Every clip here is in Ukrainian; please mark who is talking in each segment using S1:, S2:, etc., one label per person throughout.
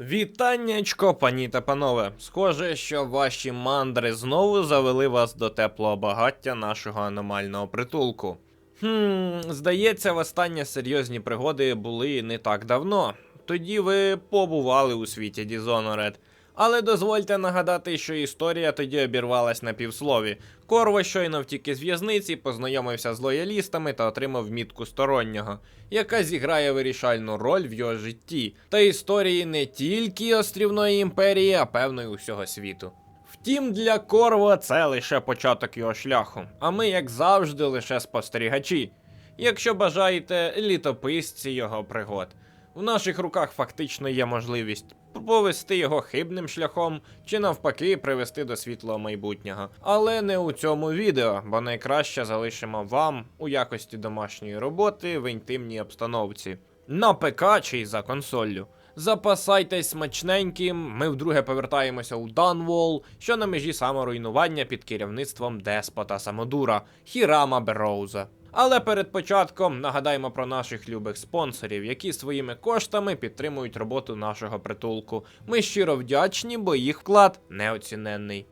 S1: Вітаннячко, пані та панове. Схоже, що ваші мандри знову завели вас до теплого багаття нашого аномального притулку. Хм, здається, востаннє серйозні пригоди були не так давно. Тоді ви побували у світі Dishonored. Але дозвольте нагадати, що історія тоді обірвалась на півслові. Корво щойно втік із в'язниці, познайомився з лоялістами та отримав мітку стороннього, яка зіграє вирішальну роль в його житті та історії не тільки острівної імперії, а певно й усього світу. Втім, для Корво це лише початок його шляху, а ми, як завжди, лише спостерігачі. Якщо бажаєте, літописці його пригод. В наших руках фактично є можливість повести його хибним шляхом чи навпаки привести до світлого майбутнього. Але не у цьому відео, бо найкраще залишимо вам у якості домашньої роботи в інтимній обстановці. На ПК чи за консоллю. Запасайтесь смачненьким, ми вдруге повертаємося у Данвол, що на межі саморуйнування під керівництвом деспота Самодура Хірама Бероуза. Але перед початком нагадаємо про наших любих спонсорів, які своїми коштами підтримують роботу нашого притулку. Ми щиро вдячні, бо їх вклад неоціненний.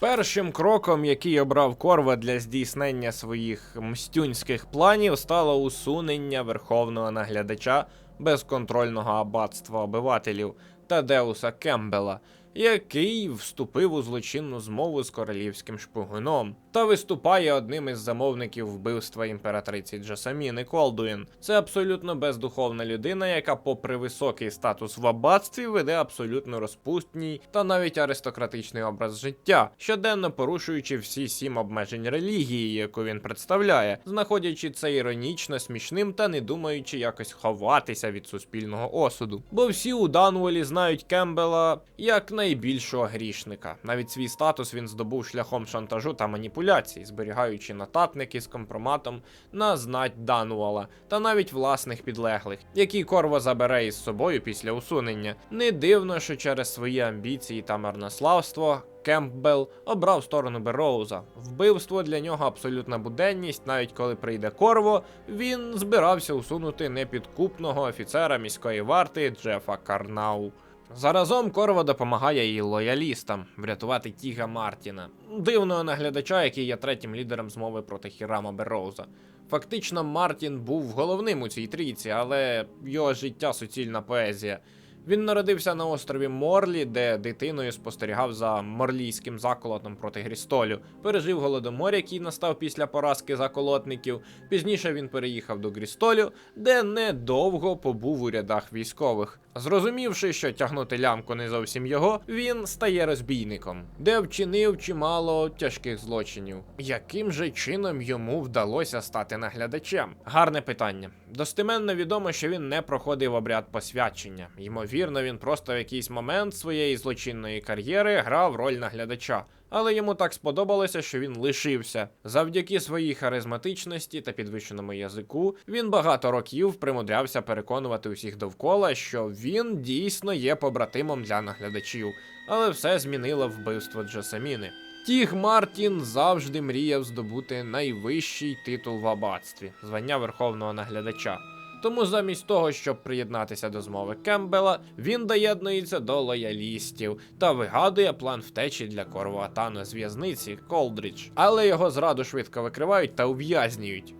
S1: Першим кроком, який обрав Корва для здійснення своїх мстюнських планів, стало усунення верховного наглядача безконтрольного аббатства обивателів Тадеуса Кембела, який вступив у злочинну змову з королівським шпигуном та виступає одним із замовників вбивства імператриці Джасаміни Колдуін. Це абсолютно бездуховна людина, яка, попри високий статус в аббатстві, веде абсолютно розпустній та навіть аристократичний образ життя, щоденно порушуючи всі сім обмежень релігії, яку він представляє, знаходячи це іронічно смішним та не думаючи якось ховатися від суспільного осуду. Бо всі у Данволі знають Кембела як найбільшого грішника. Навіть свій статус він здобув шляхом шантажу та маніпуляцій, зберігаючи нотатники з компроматом на знать Дануала та навіть власних підлеглих, які Корво забере із собою після усунення. Не дивно, що через свої амбіції та марнославство. Кемпбелл обрав сторону Бероуза. Вбивство для нього абсолютна буденність, навіть коли прийде Корво, він збирався усунути непідкупного офіцера міської варти Джефа Карнау. Заразом Корво допомагає і лоялістам врятувати Тіга Мартіна, дивного наглядача, який є третім лідером змови проти Хірама Бероуза. Фактично, Мартін був головним у цій трійці, але його життя суцільна поезія. Він народився на острові Морлі, де дитиною спостерігав за морлійським заколотом проти Грістолю, пережив голодомор, який настав після поразки заколотників. Пізніше він переїхав до Грістолю, де недовго побув у рядах військових. Зрозумівши, що тягнути лямку не зовсім його, він стає розбійником, де вчинив чимало тяжких злочинів. Яким же чином йому вдалося стати наглядачем? Гарне питання. Достеменно відомо, що він не проходив обряд посвячення. Ймовірно, він просто в якийсь момент своєї злочинної кар'єри грав роль наглядача. Але йому так сподобалося, що він лишився. Завдяки своїй харизматичності та підвищеному язику він багато років примудрявся переконувати усіх довкола, що він дійсно є побратимом для наглядачів, але все змінило вбивство Джасаміни. Тіг Мартін завжди мріяв здобути найвищий титул в аббатстві звання верховного наглядача. Тому замість того, щоб приєднатися до змови Кембела, він доєднується до лоялістів та вигадує план втечі для Корватана з в'язниці Колдрідж. Але його зраду швидко викривають та ув'язнюють.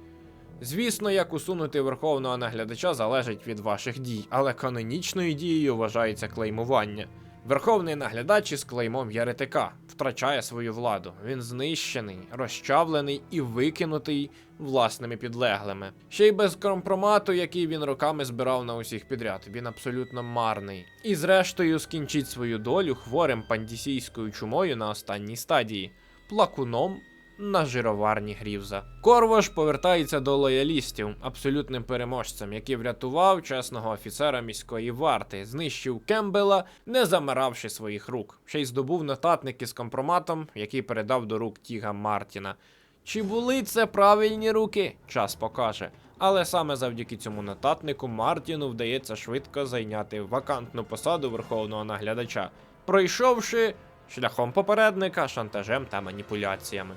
S1: Звісно, як усунути верховного наглядача залежить від ваших дій, але канонічною дією вважається клеймування. Верховний наглядач із клеймом Єретика втрачає свою владу. Він знищений, розчавлений і викинутий власними підлеглими. Ще й без компромату, який він роками збирав на усіх підряд. Він абсолютно марний. І зрештою скінчить свою долю хворим пандісійською чумою на останній стадії плакуном на жироварні Грівза. Корвош повертається до лоялістів, абсолютним переможцем, який врятував чесного офіцера міської варти, знищив Кембела, не замиравши своїх рук. Ще й здобув нотатники з компроматом, який передав до рук Тіга Мартіна. Чи були це правильні руки? Час покаже. Але саме завдяки цьому нотатнику Мартіну вдається швидко зайняти вакантну посаду верховного наглядача, пройшовши шляхом попередника, шантажем та маніпуляціями.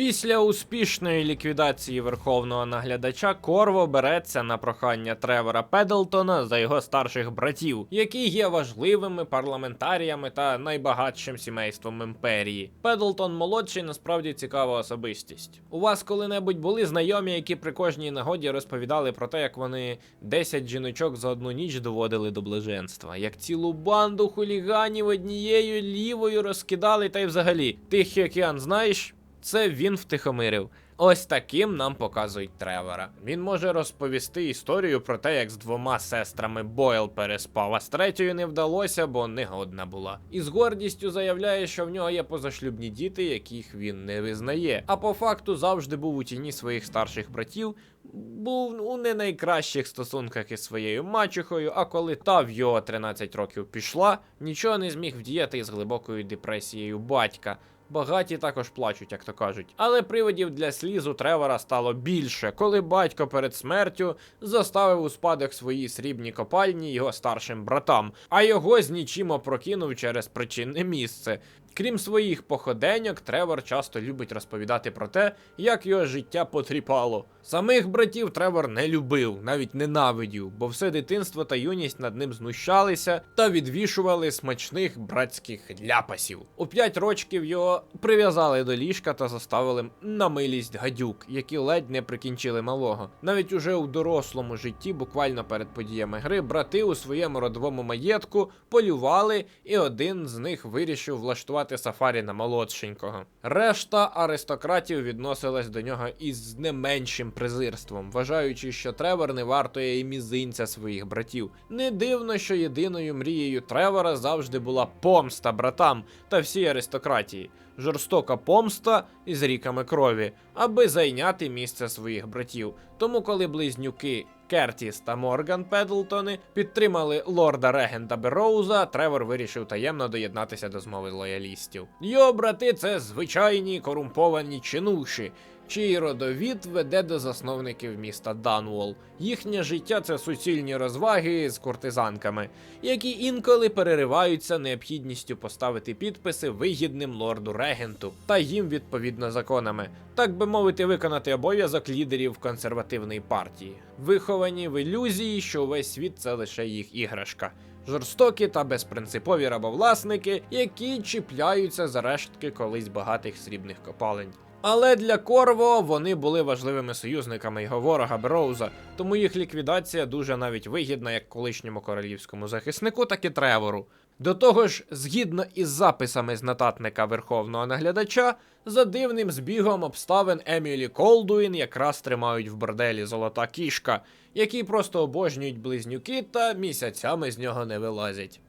S1: Після успішної ліквідації верховного наглядача Корво береться на прохання Тревора Педлтона за його старших братів, які є важливими парламентаріями та найбагатшим сімейством імперії. Педлтон молодший насправді цікава особистість. У вас коли-небудь були знайомі, які при кожній нагоді розповідали про те, як вони 10 жіночок за одну ніч доводили до блаженства, як цілу банду хуліганів однією лівою розкидали, та й взагалі Тихий океан, знаєш? Це він втихомирив. Ось таким нам показують Тревора. Він може розповісти історію про те, як з двома сестрами Бойл переспав, а з третьою не вдалося, бо негодна була. І з гордістю заявляє, що в нього є позашлюбні діти, яких він не визнає. А по факту завжди був у тіні своїх старших братів, був у не найкращих стосунках із своєю мачухою, а коли та в його 13 років пішла, нічого не зміг вдіяти із глибокою депресією батька. Багаті також плачуть, як то кажуть. Але приводів для слізу Тревора стало більше, коли батько перед смертю заставив у спадок свої срібні копальні його старшим братам, а його з нічим опрокинув через причинне місце. Крім своїх походеньок, Тревор часто любить розповідати про те, як його життя потріпало. Самих братів Тревор не любив, навіть ненавидів, бо все дитинство та юність над ним знущалися та відвішували смачних братських ляпасів. У п'ять рочків його прив'язали до ліжка та заставили на милість гадюк, які ледь не прикінчили малого. Навіть уже у дорослому житті, буквально перед подіями гри, брати у своєму родовому маєтку полювали, і один з них вирішив влаштувати сафарі на молодшенького. Решта аристократів відносилась до нього із не меншим презирством, вважаючи, що Тревор не вартує і мізинця своїх братів. Не дивно, що єдиною мрією Тревора завжди була помста братам та всій аристократії. Жорстока помста із ріками крові, аби зайняти місце своїх братів. Тому, коли близнюки Кертіс та Морган Педлтони підтримали лорда регента Бероуза, Тревор вирішив таємно доєднатися до змови лоялістів. Його брати це звичайні корумповані чинуші, чий родовід веде до засновників міста Дануол. Їхнє життя це суцільні розваги з куртизанками, які інколи перериваються необхідністю поставити підписи вигідним лорду регенту та їм відповідно законами, так би мовити, виконати обов'язок лідерів консервативної партії, виховані в ілюзії, що увесь світ це лише їх іграшка. Жорстокі та безпринципові рабовласники, які чіпляються за рештки колись багатих срібних копалень. Але для Корво вони були важливими союзниками його ворога Бероуза, тому їх ліквідація дуже навіть вигідна як колишньому королівському захиснику, так і Тревору. До того ж, згідно із записами з нотатника верховного наглядача, за дивним збігом обставин Емілі Колдуін якраз тримають в борделі золота кішка, які просто обожнюють близнюки та місяцями з нього не вилазять.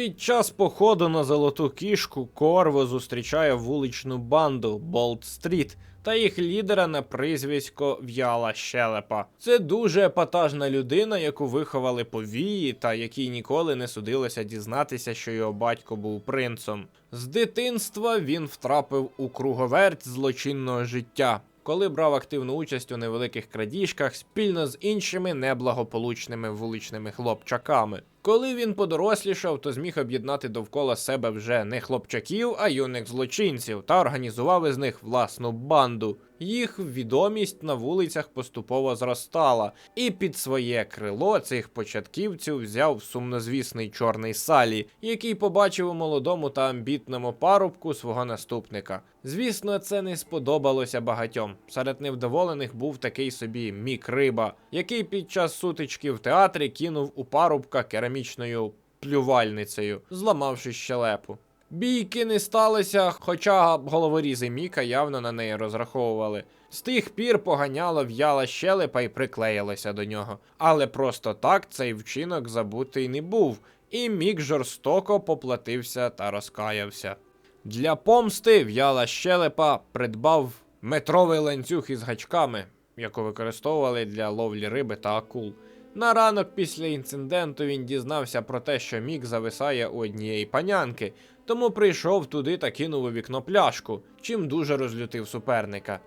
S1: Під час походу на золоту кішку Корво зустрічає вуличну банду Болт Стріт та їх лідера на прізвисько В'яла Щелепа. Це дуже епатажна людина, яку виховали повії, та якій ніколи не судилося дізнатися, що його батько був принцем. З дитинства він втрапив у круговерть злочинного життя. Коли брав активну участь у невеликих крадіжках спільно з іншими неблагополучними вуличними хлопчаками. Коли він подорослішав, то зміг об'єднати довкола себе вже не хлопчаків, а юних злочинців та організував із них власну банду. Їх відомість на вулицях поступово зростала, і під своє крило цих початківців взяв сумнозвісний чорний Салі, який побачив у молодому та амбітному парубку свого наступника. Звісно, це не сподобалося багатьом. Серед невдоволених був такий собі Мік Риба, який під час сутички в театрі кинув у парубка керамічною плювальницею, зламавши щелепу. Бійки не сталося, хоча головорізи Міка явно на неї розраховували. З тих пір поганяло в'яла щелепа і приклеїлося до нього. Але просто так цей вчинок забутий не був, і Мік жорстоко поплатився та розкаявся. Для помсти в'яла щелепа придбав метровий ланцюг із гачками, яку використовували для ловлі риби та акул. На ранок після інциденту він дізнався про те, що Мік зависає у однієї панянки, тому прийшов туди та кинув у вікно пляшку, чим дуже розлютив суперника.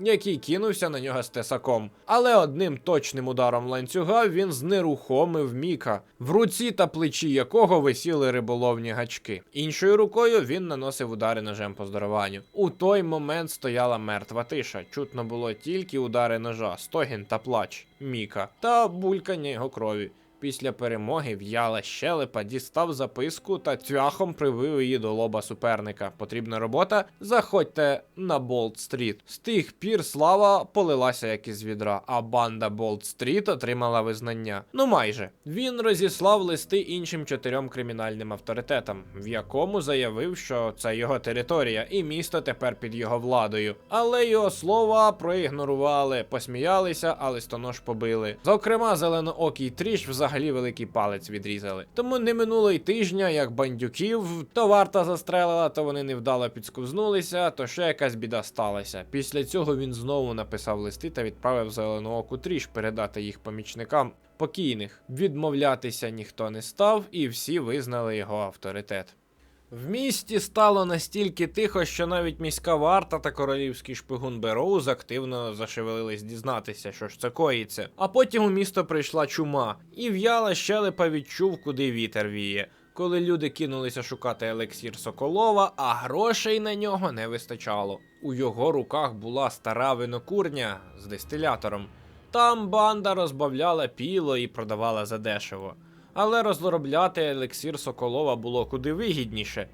S1: який кинувся на нього з тесаком. Але одним точним ударом ланцюга він знерухомив Міка, в руці та плечі якого висіли риболовні гачки. Іншою рукою він наносив удари ножем по здорованню. У той момент стояла мертва тиша. Чутно було тільки удари ножа, стогін та плач Міка та булькання його крові. Після перемоги в'яла щелепа дістав записку та цвяхом привив її до лоба суперника. Потрібна робота? Заходьте на Болт Стріт. З тих пір слава полилася як із відра, а банда Болт Стріт отримала визнання. Ну майже він розіслав листи іншим чотирьом кримінальним авторитетам, в якому заявив, що це його територія, і місто тепер під його владою. Але його слова проігнорували, посміялися, а листонож побили. Зокрема, зеленоокий тріш взагалі великий палець відрізали. Тому не минуло й тижня, як бандюків то варта застрелила, то вони невдало підсковзнулися, то ще якась біда сталася. Після цього він знову написав листи та відправив зеленооку кутріш передати їх помічникам. Покійних відмовлятися ніхто не став, і всі визнали його авторитет. В місті стало настільки тихо, що навіть міська варта та королівський шпигун Бероуз активно зашевелились дізнатися, що ж це коїться. А потім у місто прийшла чума, і в'яла щелепа відчув, куди вітер віє. Коли люди кинулися шукати елексір Соколова, а грошей на нього не вистачало. У його руках була стара винокурня з дистилятором. Там банда розбавляла піло і продавала задешево. Але розробляти елексір Соколова було куди вигідніше.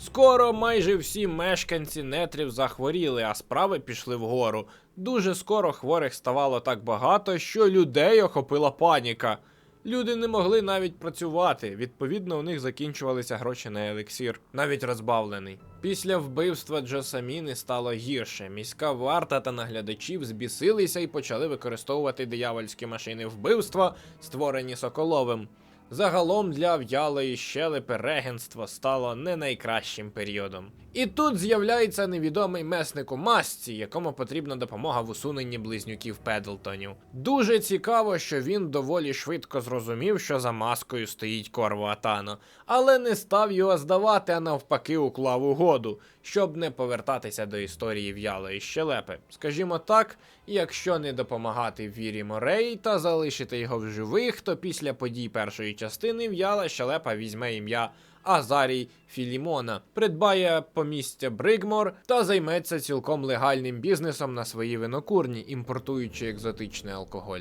S1: Скоро майже всі мешканці нетрів захворіли, а справи пішли вгору. Дуже скоро хворих ставало так багато, що людей охопила паніка. Люди не могли навіть працювати, відповідно, у них закінчувалися гроші на елексір, навіть розбавлений. Після вбивства Джосаміни стало гірше. Міська варта та наглядачів збісилися і почали використовувати диявольські машини вбивства, створені Соколовим. Загалом для в'ялої щелепи регенство стало не найкращим періодом. І тут з'являється невідомий месник у масці, якому потрібна допомога в усуненні близнюків Педлтонів. Дуже цікаво, що він доволі швидко зрозумів, що за маскою стоїть Корво Атано, але не став його здавати, а навпаки уклав угоду, щоб не повертатися до історії в'ялої щелепи. Скажімо так, якщо не допомагати Вірі Морей та залишити його в живих, то після подій першої частини в'яла щелепа візьме ім'я Азарій Філімона, придбає помістя Бригмор та займеться цілком легальним бізнесом на своїй винокурні, імпортуючи екзотичний алкоголь.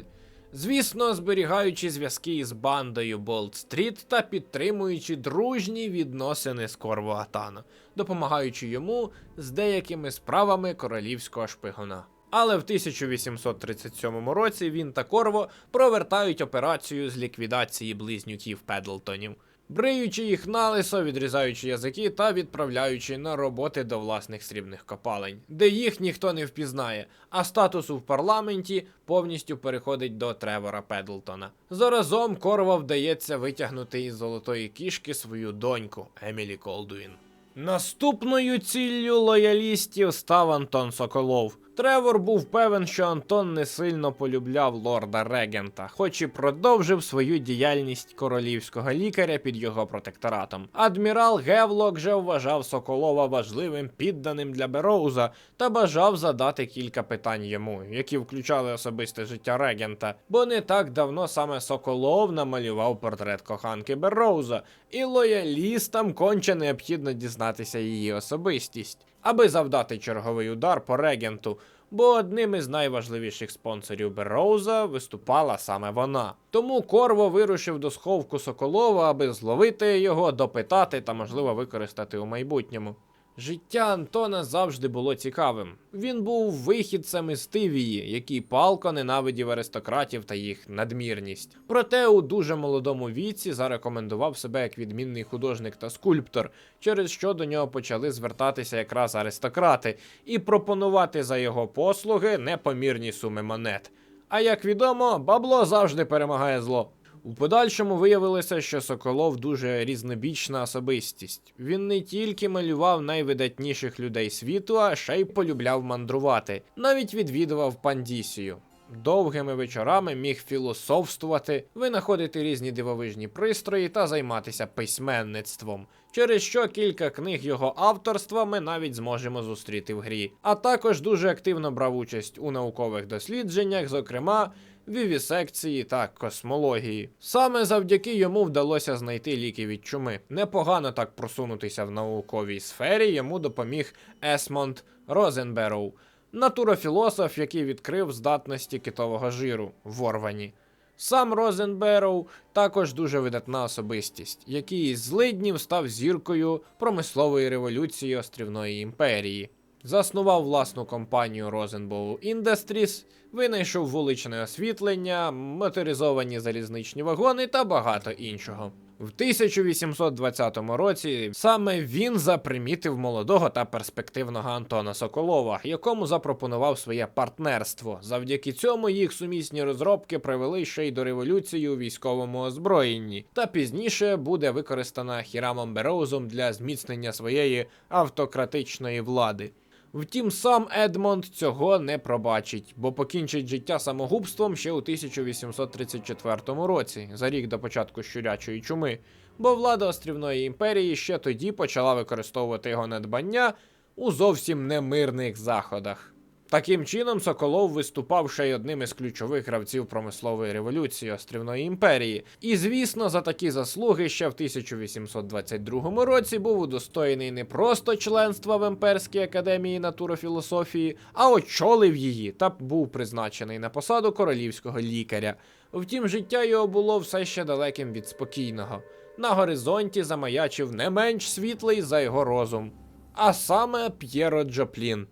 S1: Звісно, зберігаючи зв'язки із бандою Болт Стріт та підтримуючи дружні відносини з Корво Атано, допомагаючи йому з деякими справами королівського шпигуна. Але в 1837 році він та Корво провертають операцію з ліквідації близнюків Педлтонів, бриючи їх налисо, відрізаючи язики та відправляючи на роботи до власних срібних копалень, де їх ніхто не впізнає, а статусу в парламенті повністю переходить до Тревора Педлтона. Заразом Корво вдається витягнути із золотої кішки свою доньку Емілі Колдуін. Наступною ціллю лоялістів став Антон Соколов. Тревор був певен, що Антон не сильно полюбляв лорда Регента, хоч і продовжив свою діяльність королівського лікаря під його протекторатом. Адмірал Гевлок же вважав Соколова важливим підданим для Бероуза та бажав задати кілька питань йому, які включали особисте життя Регента, бо не так давно саме Соколов намалював портрет коханки Бероуза, і лоялістам конче необхідно дізнатися її особистість аби завдати черговий удар по регенту, бо одним із найважливіших спонсорів Бероуза виступала саме вона. Тому Корво вирушив до сховку Соколова, аби зловити його, допитати та, можливо, використати у майбутньому. Життя Антона завжди було цікавим. Він був вихідцем із Тивії, який палко ненавидів аристократів та їх надмірність. Проте у дуже молодому віці зарекомендував себе як відмінний художник та скульптор, через що до нього почали звертатися якраз аристократи і пропонувати за його послуги непомірні суми монет. А як відомо, бабло завжди перемагає зло. У подальшому виявилося, що Соколов дуже різнобічна особистість. Він не тільки малював найвидатніших людей світу, а ще й полюбляв мандрувати, навіть відвідував Пандісію. Довгими вечорами міг філософствувати, винаходити різні дивовижні пристрої та займатися письменництвом, через що кілька книг його авторства ми навіть зможемо зустріти в грі. А також дуже активно брав участь у наукових дослідженнях, зокрема вівісекції та космології. Саме завдяки йому вдалося знайти ліки від чуми. Непогано так просунутися в науковій сфері йому допоміг Есмонд Розенбероу, натурофілософ, який відкрив здатності китового жиру в Орвані. Сам Розенбероу також дуже видатна особистість, який із злиднів став зіркою промислової революції острівної імперії. Заснував власну компанію Rosenbow Industries, винайшов вуличне освітлення, моторизовані залізничні вагони та багато іншого. В 1820 році саме він запримітив молодого та перспективного Антона Соколова, якому запропонував своє партнерство. Завдяки цьому їх сумісні розробки привели ще й до революції у військовому озброєнні, та пізніше буде використана Хірамом Бероузом для зміцнення своєї автократичної влади. Втім, сам Едмонд цього не пробачить, бо покінчить життя самогубством ще у 1834 році, за рік до початку щурячої чуми, бо влада острівної імперії ще тоді почала використовувати його надбання у зовсім немирних заходах. Таким чином, Соколов виступав ще й одним із ключових гравців промислової революції острівної імперії. І, звісно, за такі заслуги ще в 1822 році був удостоєний не просто членства в Імперській академії натурофілософії, а очолив її та був призначений на посаду королівського лікаря. Втім, життя його було все ще далеким від спокійного. На горизонті замаячив не менш світлий за його розум, а саме П'єро Джоплін.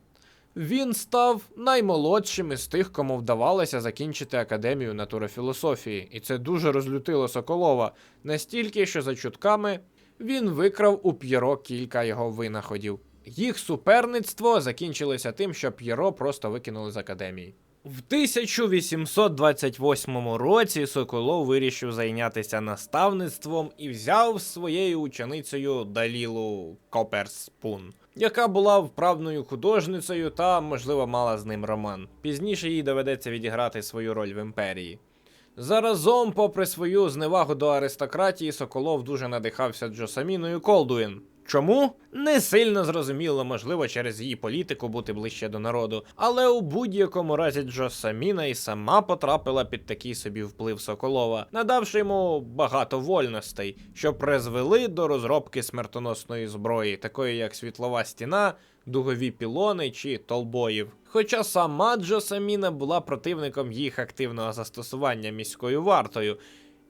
S1: Він став наймолодшим із тих, кому вдавалося закінчити академію натурофілософії, і це дуже розлютило Соколова настільки, що за чутками він викрав у П'єро кілька його винаходів. Їх суперництво закінчилося тим, що П'єро просто викинули з академії. В 1828 році Соколов вирішив зайнятися наставництвом і взяв своєю ученицею Далілу Коперспун, яка була вправною художницею та, можливо, мала з ним роман. Пізніше їй доведеться відіграти свою роль в імперії. Заразом, попри свою зневагу до аристократії, Соколов дуже надихався Джосаміною Колдуін. Чому? Не сильно зрозуміло, можливо, через її політику бути ближче до народу. Але у будь-якому разі Джосаміна і сама потрапила під такий собі вплив Соколова, надавши йому багато вольностей, що призвели до розробки смертоносної зброї, такої як світлова стіна, дугові пілони чи толбоїв. Хоча сама Джосаміна була противником їх активного застосування міською вартою,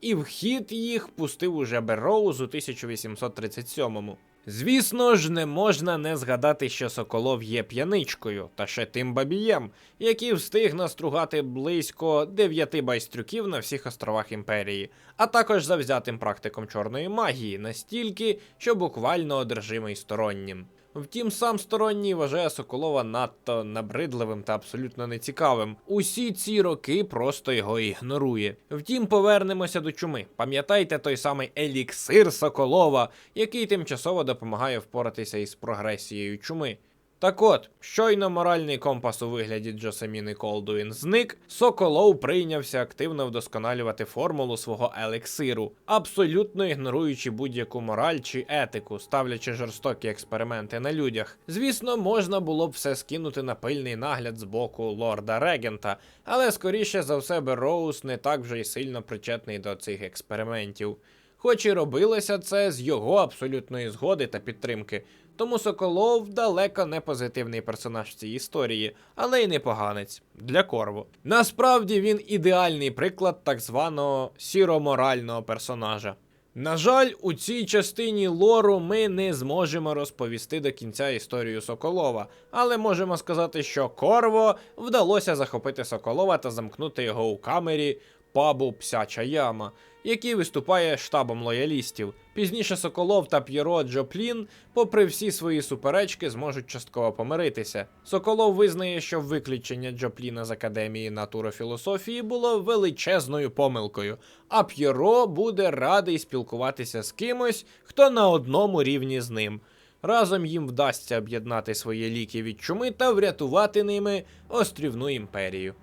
S1: і в хід їх пустив уже Берроуз у 1837-му. Звісно ж, не можна не згадати, що Соколов є п'яничкою, та ще тим бабієм, який встиг настругати близько дев'яти байстрюків на всіх островах імперії, а також завзятим практиком чорної магії, настільки, що буквально одержимий стороннім. Втім, сам сторонній вважає Соколова надто набридливим та абсолютно нецікавим. Усі ці роки просто його ігнорує. Втім, повернемося до чуми. Пам'ятайте той самий еліксир Соколова, який тимчасово допомагає впоратися із прогресією чуми. Так от, щойно моральний компас у вигляді Джосаміни Колдуін зник, Соколов прийнявся активно вдосконалювати формулу свого елексиру, абсолютно ігноруючи будь-яку мораль чи етику, ставлячи жорстокі експерименти на людях. Звісно, можна було б все скинути на пильний нагляд з боку лорда Регента, але скоріше за все Берроуз не так вже й сильно причетний до цих експериментів. Хоч і робилося це з його абсолютної згоди та підтримки. Тому Соколов далеко не позитивний персонаж в цій історії, але й не поганець для Корву. Насправді він ідеальний приклад так званого сіроморального персонажа. На жаль, у цій частині лору ми не зможемо розповісти до кінця історію Соколова, але можемо сказати, що Корво вдалося захопити Соколова та замкнути його у камері пабу Псяча Яма, який виступає штабом лоялістів. Пізніше Соколов та П'єро Джоплін, попри всі свої суперечки, зможуть частково помиритися. Соколов визнає, що виключення Джопліна з академії натурофілософії було величезною помилкою, а П'єро буде радий спілкуватися з кимось, хто на одному рівні з ним. Разом їм вдасться об'єднати свої ліки від чуми та врятувати ними острівну імперію.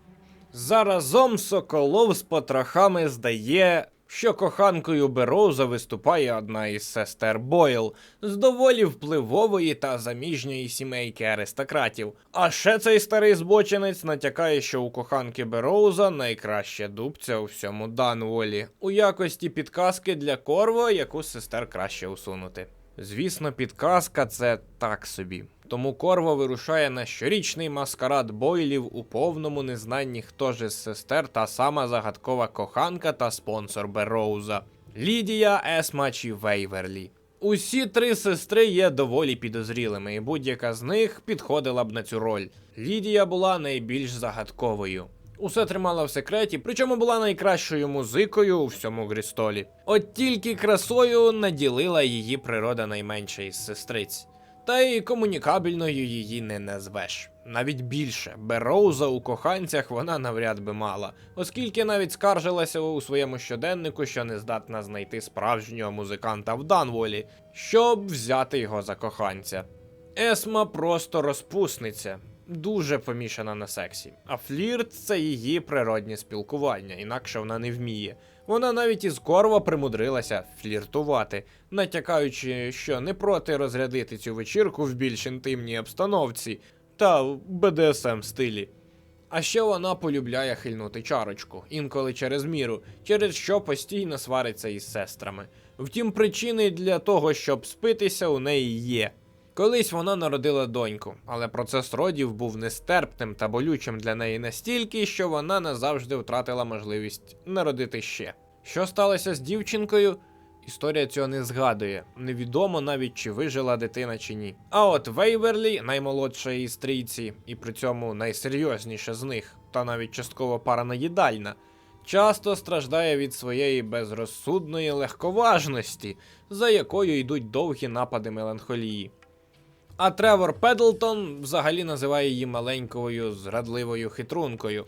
S1: Заразом Соколов з потрохами здає, що коханкою Бероуза виступає одна із сестер Бойл з доволі впливової та заміжньої сімейки аристократів. А ще цей старий збочинець натякає, що у коханки Бероуза найкраще дубця у всьому Дануолі, у якості підказки для Корво, яку сестер краще усунути. Звісно, підказка це так собі. Тому Корво вирушає на щорічний маскарад бойлів у повному незнанні, хто ж із сестер та сама загадкова коханка та спонсор Бероуза Лідія, Есма чи Вейверлі. Усі три сестри є доволі підозрілими, і будь-яка з них підходила б на цю роль. Лідія була найбільш загадковою. Усе тримала в секреті, причому була найкращою музикою у всьому Грістолі. От тільки красою наділила її природа найменша із сестриць. Та й комунікабельною її не назвеш. Навіть більше Бероуза у коханцях вона навряд би мала, оскільки навіть скаржилася у своєму щоденнику, що не здатна знайти справжнього музиканта в Данволі, щоб взяти його за коханця. Есма просто розпусниця, дуже помішана на сексі. А флірт це її природнє спілкування, інакше вона не вміє. Вона навіть із Корва примудрилася фліртувати, натякаючи, що не проти розрядити цю вечірку в більш інтимній обстановці та БДСМ стилі. А ще вона полюбляє хильнути чарочку, інколи через міру, через що постійно свариться із сестрами. Втім, причини для того, щоб спитися, у неї є. Колись вона народила доньку, але процес родів був нестерпним та болючим для неї настільки, що вона назавжди втратила можливість народити ще. Що сталося з дівчинкою? Історія цього не згадує. Невідомо навіть чи вижила дитина чи ні. А от Вейверлі, наймолодша із трійці, і при цьому найсерйозніша з них, та навіть частково параноїдальна, часто страждає від своєї безрозсудної легковажності, за якою йдуть довгі напади меланхолії. А Тревор Педлтон взагалі називає її маленькою зрадливою хитрункою.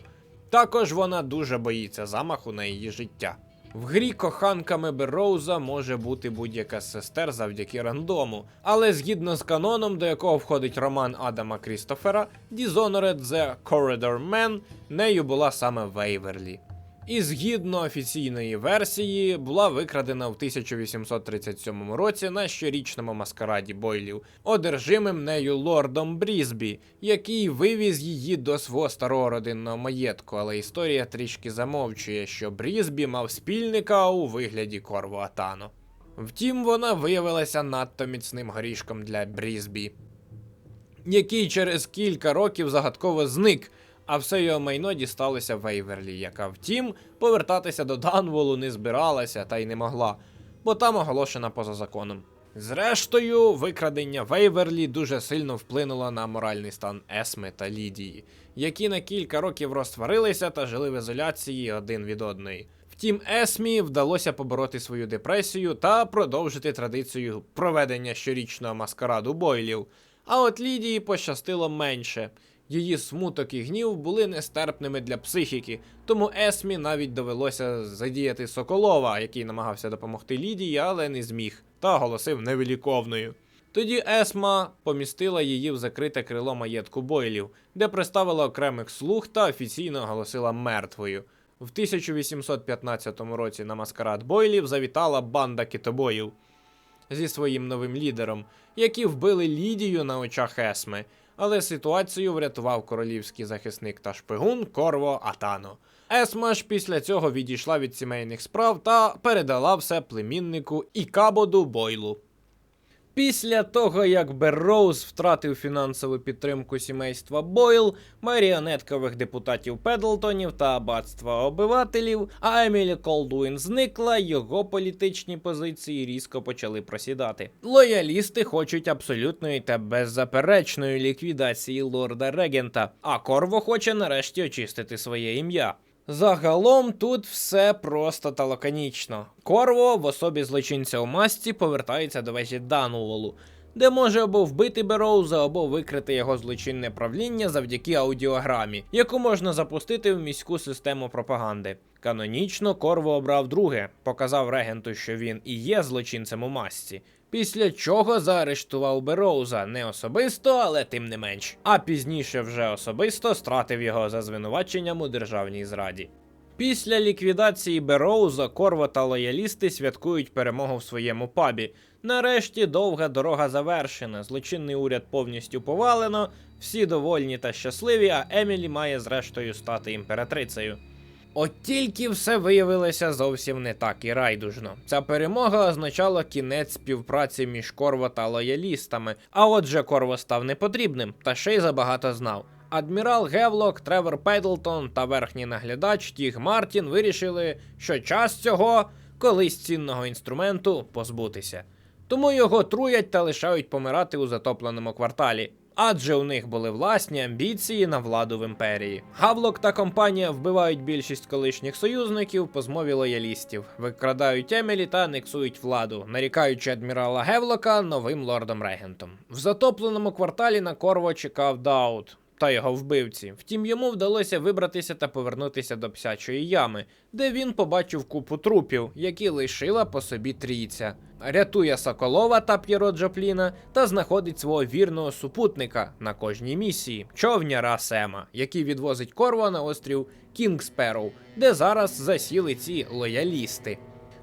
S1: Також вона дуже боїться замаху на її життя. В грі коханками Бероуза може бути будь-яка з сестер завдяки рандому, але згідно з каноном, до якого входить роман Адама Крістофера, Dishonored The Corridor Man, нею була саме Вейверлі. І згідно офіційної версії, була викрадена в 1837 році на щорічному маскараді бойлів, одержимим нею лордом Брізбі, який вивіз її до свого старого родинного маєтку, але історія трішки замовчує, що Брізбі мав спільника у вигляді Корво Атано. Втім, вона виявилася надто міцним горішком для Брізбі, який через кілька років загадково зник. А все його майно дісталося Вейверлі, яка, втім, повертатися до Данволу не збиралася та й не могла, бо там оголошена поза законом. Зрештою, викрадення Вейверлі дуже сильно вплинуло на моральний стан Есми та Лідії, які на кілька років розтворилися та жили в ізоляції один від одної. Втім, Есмі вдалося побороти свою депресію та продовжити традицію проведення щорічного маскараду бойлів. А от Лідії пощастило менше. Її смуток і гнів були нестерпними для психіки, тому Есмі навіть довелося задіяти Соколова, який намагався допомогти Лідії, але не зміг, та оголосив невиліковною. Тоді Есма помістила її в закрите крило маєтку Бойлів, де приставила окремих слуг та офіційно оголосила мертвою. В 1815 році на маскарад Бойлів завітала банда китобоїв зі своїм новим лідером, які вбили Лідію на очах Есми, але ситуацію врятував королівський захисник та шпигун Корво Атано. Есма ж після цього відійшла від сімейних справ та передала все племіннику Ікабоду Бойлу. Після того, як Берроуз втратив фінансову підтримку сімейства Бойл, маріонеткових депутатів Педлтонів та аббатства обивателів, а Емілі Колдуін зникла, його політичні позиції різко почали просідати. Лоялісти хочуть абсолютної та беззаперечної ліквідації лорда Регента, а Корво хоче нарешті очистити своє ім'я. Загалом тут все просто та лаконічно. Корво в особі злочинця у масці повертається до вежі Дануолу, де може або вбити Бероуза, або викрити його злочинне правління завдяки аудіограмі, яку можна запустити в міську систему пропаганди. Канонічно Корво обрав друге, показав регенту, що він і є злочинцем у масці. Після чого заарештував Бероуза не особисто, але тим не менш. А пізніше вже особисто стратив його за звинуваченням у державній зраді. Після ліквідації Бероуза Корво та лоялісти святкують перемогу в своєму пабі. Нарешті довга дорога завершена, злочинний уряд повністю повалено, всі довольні та щасливі, а Емілі має зрештою стати імператрицею. От тільки все виявилося зовсім не так і райдужно. Ця перемога означала кінець співпраці між Корво та лоялістами, а отже, Корво став непотрібним, та ще й забагато знав. Адмірал Гевлок, Тревор Педлтон та верхній наглядач Тіг Мартін вирішили, що час цього колись цінного інструменту позбутися. Тому його труять та лишають помирати у затопленому кварталі. Адже у них були власні амбіції на владу в імперії. Гавлок та компанія вбивають більшість колишніх союзників по змові лоялістів, викрадають Емілі та анексують владу, нарікаючи адмірала Гевлока новим лордом-регентом. В затопленому кварталі на Корво чекав Даут та його вбивці. Втім, йому вдалося вибратися та повернутися до псячої ями, де він побачив купу трупів, які лишила по собі трійця. Рятує Соколова та П'єро Джопліна та знаходить свого вірного супутника на кожній місії човняра Сема, який відвозить Корво на острів Кінгспероу, де зараз засіли ці лоялісти.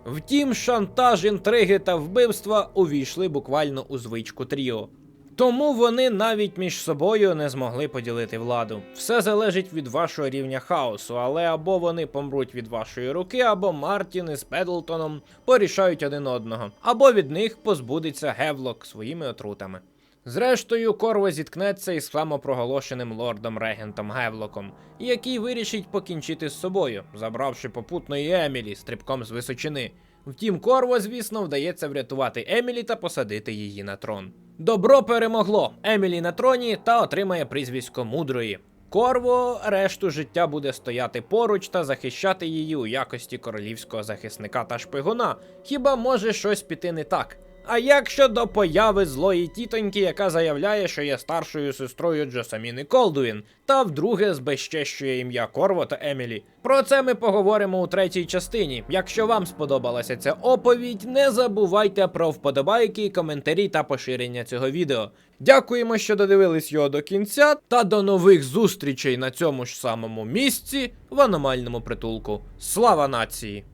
S1: Втім, шантаж, інтриги та вбивства увійшли буквально у звичку Тріо. Тому вони навіть між собою не змогли поділити владу. Все залежить від вашого рівня хаосу, але або вони помруть від вашої руки, або Мартін із Педлтоном порішають один одного, або від них позбудеться Гевлок своїми отрутами. Зрештою, Корво зіткнеться із самопроголошеним лордом регентом Гевлоком, який вирішить покінчити з собою, забравши попутно і Емілі стрибком з височини. Втім, Корво, звісно, вдається врятувати Емілі та посадити її на трон. Добро перемогло Емілі на троні та отримає прізвисько мудрої. Корво решту життя буде стояти поруч та захищати її у якості королівського захисника та шпигуна. Хіба може щось піти не так? А як щодо появи злої тітоньки, яка заявляє, що є старшою сестрою Джосаміни Колдуін, та вдруге збезчещує ім'я Корво та Емілі. Про це ми поговоримо у третій частині. Якщо вам сподобалася ця оповідь, не забувайте про вподобайки, коментарі та поширення цього відео. Дякуємо, що додивились його до кінця, та до нових зустрічей на цьому ж самому місці в аномальному притулку. Слава нації!